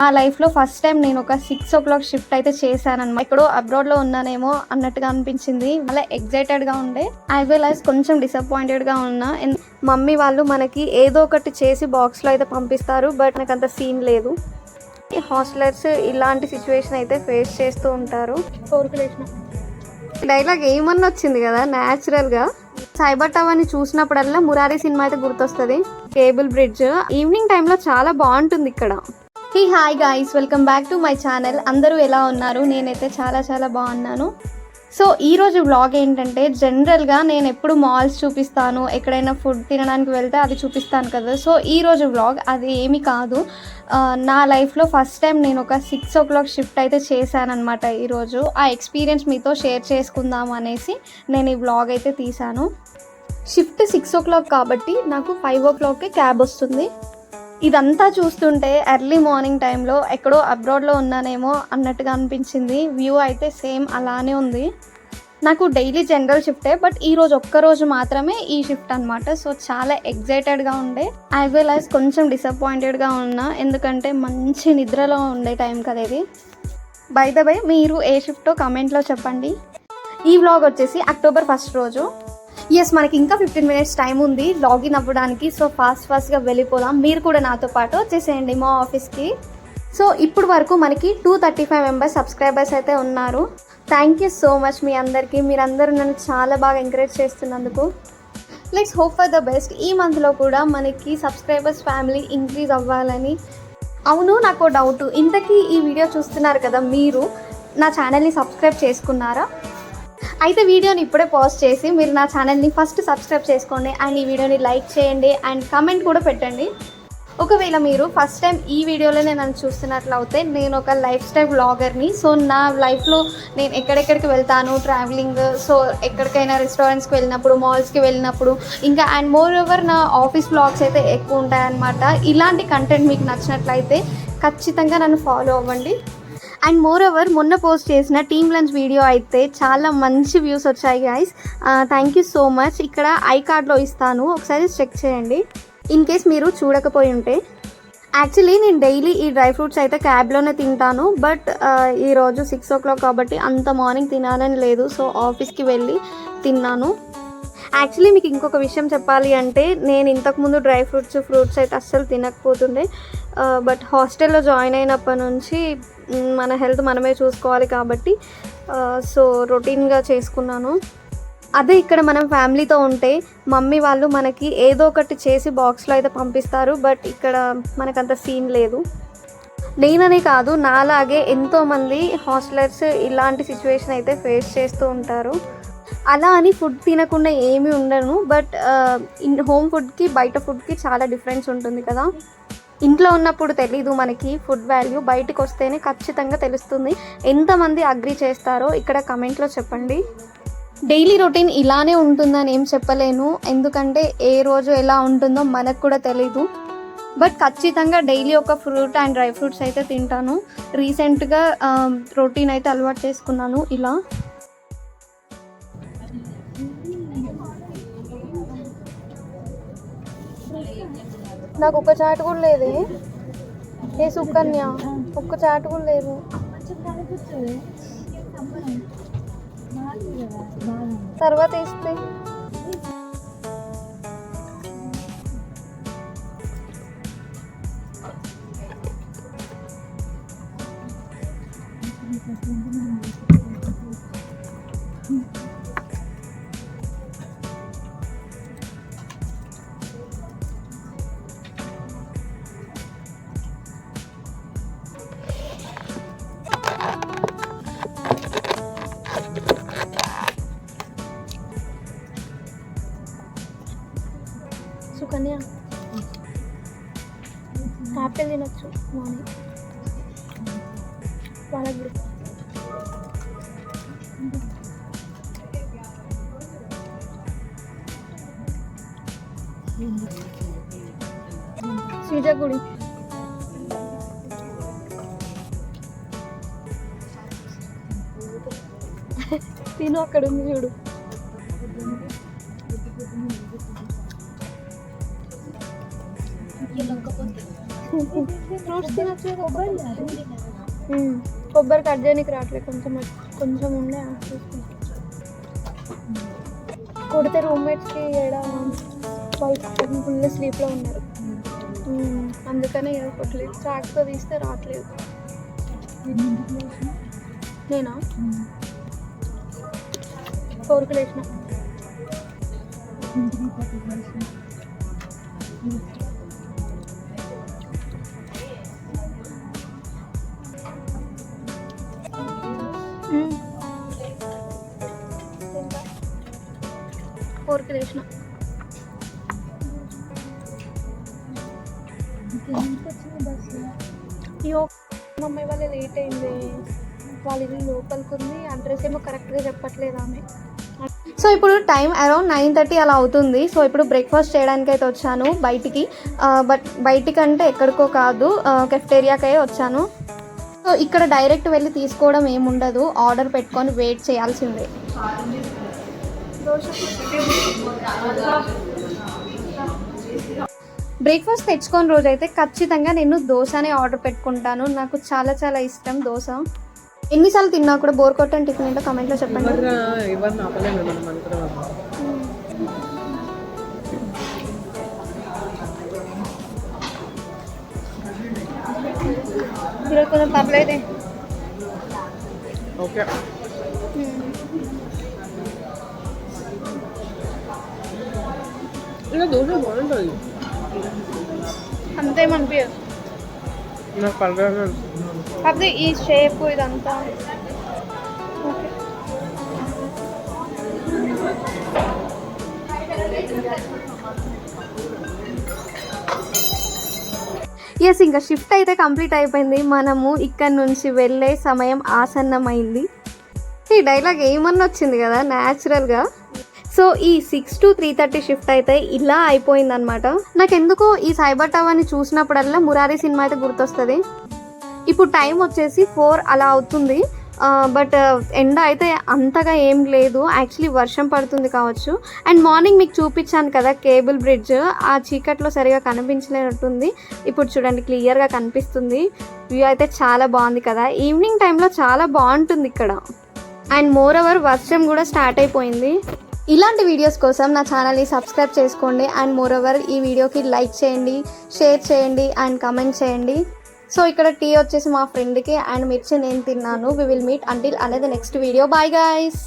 నా లైఫ్లో first time నేను ఒక సిక్స్ ఓ క్లాక్ షిఫ్ట్ అయితే చేశాను అనమాట ఎక్కడో అబ్రాడ్లో ఉన్నానేమో అన్నట్టుగా అనిపించింది. అలా ఎగ్జైటెడ్గా ఉండే. యాజ్ వెల్ యాజ్ కొంచెం డిసప్పాయింటెడ్గా ఉన్నా. మమ్మీ వాళ్ళు మనకి ఏదో ఒకటి చేసి బాక్స్లో అయితే పంపిస్తారు. బట్ నాకు అంత సీన్ లేదు. హాస్టలర్స్ ఇలాంటి సిచ్యువేషన్ అయితే ఫేస్ చేస్తూ ఉంటారు. డైలాగ్ ఏమన్నా వచ్చింది కదా? న్యాచురల్గా సైబర్ టవర్ని చూసినప్పుడల్లా మురారి సినిమా అయితే గుర్తొస్తుంది. కేబుల్ బ్రిడ్జ్ ఈవినింగ్ టైంలో చాలా బాగుంటుంది ఇక్కడ. He hi guys welcome back to my channel అందరూ ఎలా ఉన్నారు? నేనైతే చాలా చాలా బాగున్నాను. సో ఈరోజు బ్లాగ్ వ్లాగ్ ఏంటంటే జనరల్గా నేను ఎప్పుడు మాల్స్ చూపిస్తాను ఎక్కడైనా ఫుడ్ తినడానికి వెళ్తే అది చూపిస్తాను కదా. సో ఈ రోజు వ్లాగ్ అది ఏమి కాదు. నా లైఫ్లో ఫస్ట్ టైం నేను ఒక సిక్స్ ఓ క్లాక్ షిఫ్ట్ అయితే చేశాను అనమాట ఈరోజు ఆ ఎక్స్పీరియన్స్ మీతో షేర్ చేసుకుందాం అనేసి నేను ఈ వ్లాగ్ అయితే తీశాను. షిఫ్ట్ సిక్స్ ఓ క్లాక్ కాబట్టి నాకు ఫైవ్ ఓ క్లాక్కి క్యాబ్ వస్తుంది. ఇదంతా చూస్తుంటే ఎర్లీ మార్నింగ్ టైంలో ఎక్కడో అబ్రాడ్లో ఉన్నానేమో అన్నట్టుగా అనిపించింది. వ్యూ అయితే సేమ్ అలానే ఉంది. నాకు డైలీ జనరల్ షిఫ్టే బట్ ఈ రోజు ఒక్క రోజు మాత్రమే ఈ షిఫ్ట్ అనమాట సో చాలా ఎగ్జైటెడ్గా ఉండే. యాజ్ వెల్ యాజ్ కొంచెం డిసప్పాయింటెడ్గా ఉన్నా ఎందుకంటే మంచి నిద్రలో ఉండే టైం కదా ఇది. బై ద బై మీరు ఏ షిఫ్టో కమెంట్లో చెప్పండి. ఈ వ్లాగ్ వచ్చేసి అక్టోబర్ ఫస్ట్ రోజు. ఎస్ మనకి ఇంకా ఫిఫ్టీన్ మినిట్స్ టైం ఉంది. లాగిన్ అవ్వడానికి సో ఫాస్ట్ ఫాస్ట్గా వెళ్ళిపోదాం. మీరు కూడా నాతో పాటు వచ్చేసేయండి మా ఆఫీస్కి సో ఇప్పుడు వరకు మనకి two thirty five members subscribers అయితే ఉన్నారు. థ్యాంక్ యూ సో మచ్ మీ అందరికీ. మీరందరూ నన్ను చాలా బాగా ఎంకరేజ్ చేస్తున్నందుకు. Let's hope for the best ఈ మంత్లో కూడా మనకి సబ్స్క్రైబర్స్ ఫ్యామిలీ ఇంక్రీజ్ అవ్వాలని. అవును నాకు డౌట్ ఇంతకీ ఈ వీడియో చూస్తున్నారు కదా మీరు. నా ఛానల్ని సబ్స్క్రైబ్ చేసుకున్నారా? అయితే వీడియోని ఇప్పుడే పాజ్ చేసి మీరు నా ఛానల్ని ఫస్ట్ సబ్స్క్రైబ్ చేసుకోండి అండ్ ఈ వీడియోని లైక్ చేయండి అండ్ కమెంట్ కూడా పెట్టండి. ఒకవేళ మీరు ఫస్ట్ టైం ఈ వీడియోలోనే నన్ను చూస్తున్నట్లయితే నేను ఒక లైఫ్ స్టైల్ బ్లాగర్ని సో నా లైఫ్లో నేను ఎక్కడెక్కడికి వెళ్తాను ట్రావెలింగ్ సో ఎక్కడికైనా రెస్టారెంట్స్కి వెళ్ళినప్పుడు మాల్స్కి వెళ్ళినప్పుడు ఇంకా అండ్ మోర్ ఓవర్ నా ఆఫీస్ బ్లాగ్స్ అయితే ఎక్కువ ఉంటాయన్నమాట. ఇలాంటి కంటెంట్ మీకు నచ్చినట్లయితే ఖచ్చితంగా నన్ను ఫాలో అవ్వండి. అండ్ మోర్ ఓవర్ మొన్న పోస్ట్ చేసిన టీమ్ లంచ్ వీడియో అయితే చాలా మంచి వ్యూస్ వచ్చాయి guys thank you so much ఇక్కడ ఐ కార్డ్లో ఇస్తాను. ఒకసారి చెక్ చేయండి. ఇన్ కేస్ మీరు చూడకపోయి ఉంటే. యాక్చువల్లీ నేను డైలీ ఈ డ్రై ఫ్రూట్స్ అయితే క్యాబ్లోనే తింటాను. బట్ ఈరోజు సిక్స్ ఓ క్లాక్ కాబట్టి అంత మార్నింగ్ తినాలని లేదు. సో ఆఫీస్కి వెళ్ళి తిన్నాను. యాక్చువల్లీ మీకు ఇంకొక విషయం చెప్పాలి అంటే నేను ఇంతకుముందు డ్రై ఫ్రూట్స్ ఫ్రూట్స్ అయితే అస్సలు తినకపోతుండే. బట్ హాస్టల్లో జాయిన్ అయినప్పటి నుంచి మన హెల్త్ మనమే చూసుకోవాలి కాబట్టి సో రొటీన్గా చేసుకున్నాను. అదే ఇక్కడ మనం ఫ్యామిలీతో ఉంటే మమ్మీ వాళ్ళు మనకి ఏదో ఒకటి చేసి బాక్స్లో అయితే పంపిస్తారు బట్ ఇక్కడ మనకంత సీన్ లేదు. నేననే కాదు నాలాగే ఎంతోమంది హాస్టలర్స్ ఇలాంటి సిచ్యువేషన్ అయితే ఫేస్ చేస్తూ ఉంటారు. అలా అని ఫుడ్ తినకుండా ఏమీ ఉండను బట్ ఇన్ హోమ్ ఫుడ్కి బయట ఫుడ్కి చాలా డిఫరెన్స్ ఉంటుంది కదా. ఇంట్లో ఉన్నప్పుడు తెలీదు మనకి ఫుడ్ వాల్యూ బయటకు వస్తేనే ఖచ్చితంగా తెలుస్తుంది. ఎంతమంది అగ్రి చేస్తారో ఇక్కడ కమెంట్లో చెప్పండి. డైలీ రొటీన్ ఇలానే ఉంటుందని ఏం చెప్పలేను. ఎందుకంటే ఏ రోజు ఎలా ఉంటుందో మనకు కూడా తెలీదు. బట్ ఖచ్చితంగా డైలీ ఒక ఫ్రూట్ అండ్ డ్రై ఫ్రూట్స్ అయితే తింటాను. రీసెంట్గా రొటీన్ అయితే అలవాటు చేసుకున్నాను ఇలా. నాకు ఒక చాట్ కూడా లేదే. ఏ సుకన్య? ఒక్క చాట్ కూడా లేదు. తర్వాత ఇస్తే సుకన్య. యాపిల్ తినొచ్చు మార్నింగ్ వాళ్ళకి సీతగుడి గుడి. తిను అక్కడ ఉంది చూడు. ఫ్రూట్స్ తినచ్చు కొబ్బరి కట్ చేయడానికి రావట్లేదు. కొంచెం కొంచెం ఉండే కొడితే రూమ్మేట్స్కి ఏడ వాళ్ళు ఫుల్ స్లీప్లో ఉన్నారు. అందుకనే ఏదో కొట్టలేదు. చాక్తో తీస్తే రావట్లేదు. నేనా? ఫోర్కి లేచిన ఫోర్కి లేచిన మమ్మీ వాళ్ళే లేట్ అయింది. వాళ్ళ ఇల్లు లోపలికి ఉంది. అడ్రస్ ఏమో కరెక్ట్గా చెప్పట్లేదు ఆమె. సో ఇప్పుడు టైం అరౌండ్ నైన్ థర్టీ అలా అవుతుంది. సో ఇప్పుడు బ్రేక్ఫాస్ట్ చేయడానికి అయితే వచ్చాను బయటికి. బట్ బయటికి అంటే ఎక్కడికో కాదు కెఫ్టేరియాకే వచ్చాను. సో ఇక్కడ డైరెక్ట్ వెళ్ళి తీసుకోవడం ఏముండదు. ఆర్డర్ పెట్టుకొని వెయిట్ చేయాల్సిందే. బ్రేక్ఫాస్ట్ తెచ్చుకొని రోజు అయితే ఖచ్చితంగా నేను దోశనే ఆర్డర్ పెట్టుకుంటాను. నాకు చాలా చాలా ఇష్టం దోశ. ఎన్నిసార్లు తిన్నా కూడా బోర్ కొట్టని టిఫిన్ ఏంటో కమెంట్లో చెప్పండి. ఈరోజు కొంచెం పర్లేదే. ఓకే. ఇలా దోశ బాగుంటుంది అంతేమనిపించదు నాకు పర్లేదు కాకపోతే ఈ షేప్ ఇదంతా. ఎస్ ఇంకా షిఫ్ట్ అయితే కంప్లీట్ అయిపోయింది. మనము ఇక్కడ నుంచి వెళ్ళే సమయం ఆసన్నమైంది. ఈ డైలాగ్ ఏమన్నా వచ్చింది కదా న్యాచురల్గా సో ఈ six to three thirty shift అయితే ఇలా అయిపోయింది అనమాట నాకు ఎందుకో ఈ సైబర్ టవర్ని చూసినప్పుడల్లా మురారి సినిమా అయితే గుర్తొస్తుంది. ఇప్పుడు టైం వచ్చేసి ఫోర్ అలా అవుతుంది. బట్ ఎండ అయితే అంతగా ఏం లేదు. యాక్చువల్లీ వర్షం పడుతుంది కావచ్చు. అండ్ మార్నింగ్ మీకు చూపించాను కదా కేబుల్ బ్రిడ్జ్ ఆ చీకట్లో సరిగా కనిపించలేనట్టుంది. ఇప్పుడు చూడండి క్లియర్గా కనిపిస్తుంది. వ్యూ అయితే చాలా బాగుంది కదా. ఈవినింగ్ టైంలో చాలా బాగుంటుంది ఇక్కడ. అండ్ మోర్ ఓవర్ వర్షం కూడా స్టార్ట్ అయిపోయింది. ఇలాంటి వీడియోస్ కోసం నా ఛానల్ని సబ్స్క్రైబ్ చేసుకోండి. అండ్ మోర్ ఓవర్ ఈ వీడియోకి లైక్ చేయండి షేర్ చేయండి అండ్ కమెంట్ చేయండి. సో ఇక్కడ టీ వచ్చేసి మా ఫ్రెండ్కి అండ్ మిర్చి నేను తిన్నాను. వి విల్ మీట్ అంటిల్ అనేది నెక్స్ట్ వీడియో బాయ్ గాయస్